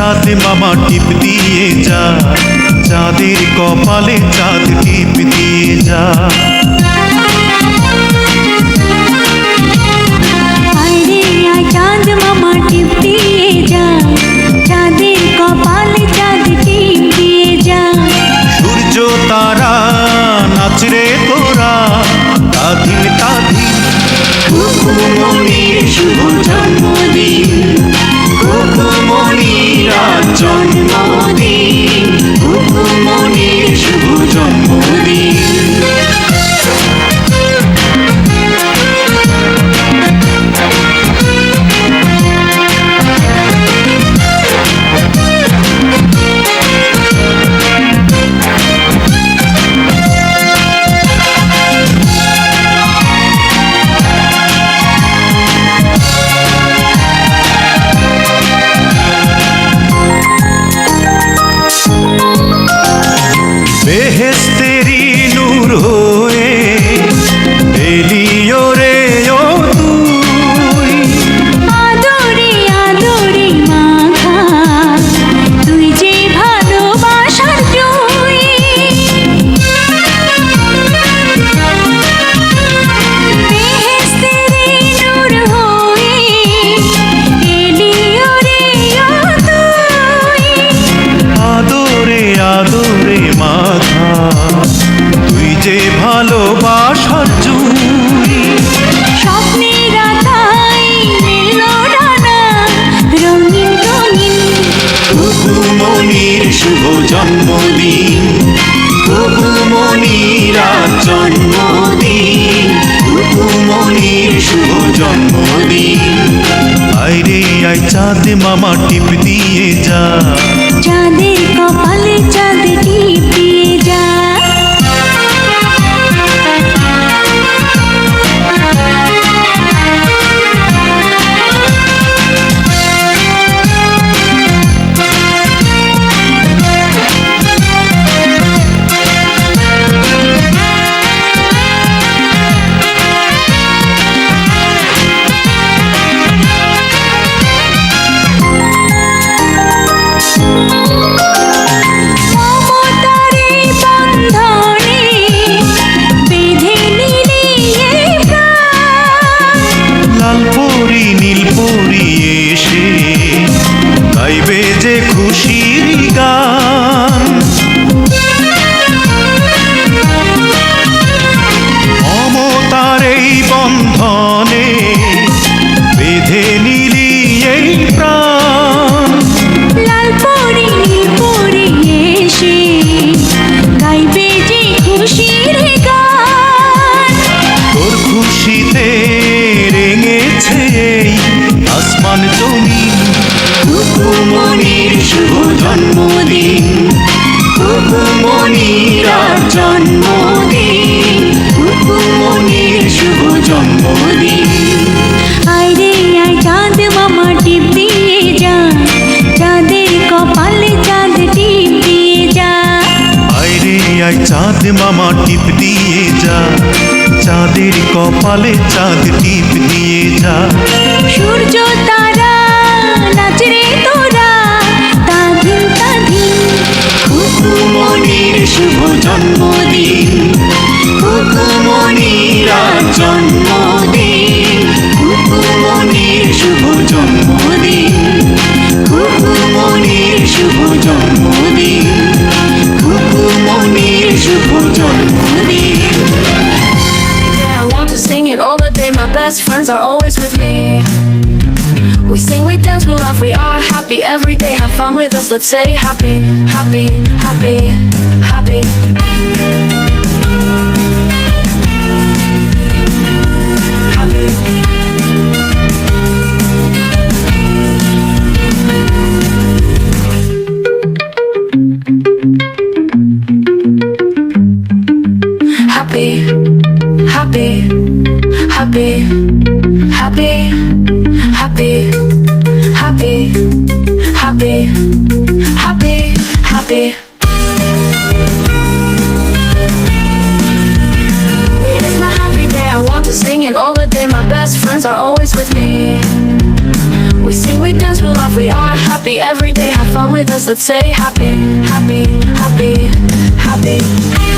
আয় চাঁদ মামা টিপ দিয়ে যা চাঁদের কপালে চাঁদ টিপ দিয়ে যা জন্মদিন কুকুমনির শুভ জন্মদিন। আইরে আই চাঁদ মামা টিপ দিয়ে যা। খুশির গান। মমতার এই বন্ধনে বেঁধে নিলি এই প্রাণ। লাল পরি পরি এসে গাইবে যে খুশির কুকুমনির শুভ জন্মদিন কুকুমনির আজ জন্মদিন কুকুমনির শুভ জন্মদিন আইরে আয় চাঁদ মামা টিপ দিয়ে যা চাঁদের কপালে চাঁদ টিপ দিয়ে যা। আইরে আই চাঁদ মামা টিপ দিয়ে যা চাঁদের কপালে চাঁদ টিপ দিয়ে যা। সূর্য তারা নাচরে তোরা I want to sing it all the day. My best friends are always with me. We sing, we dance, we laugh, we are happy every day. Have fun with us, let's say happy, happy, happy, happy. Happy, happy, happy, happy, happy, happy, happy, happy. It's my happy day, I want to sing it all the day. My best friends are always with me. We sing, we dance, we laugh, we are happy every day. have fun with us. Let's say happy, happy, happy, happy.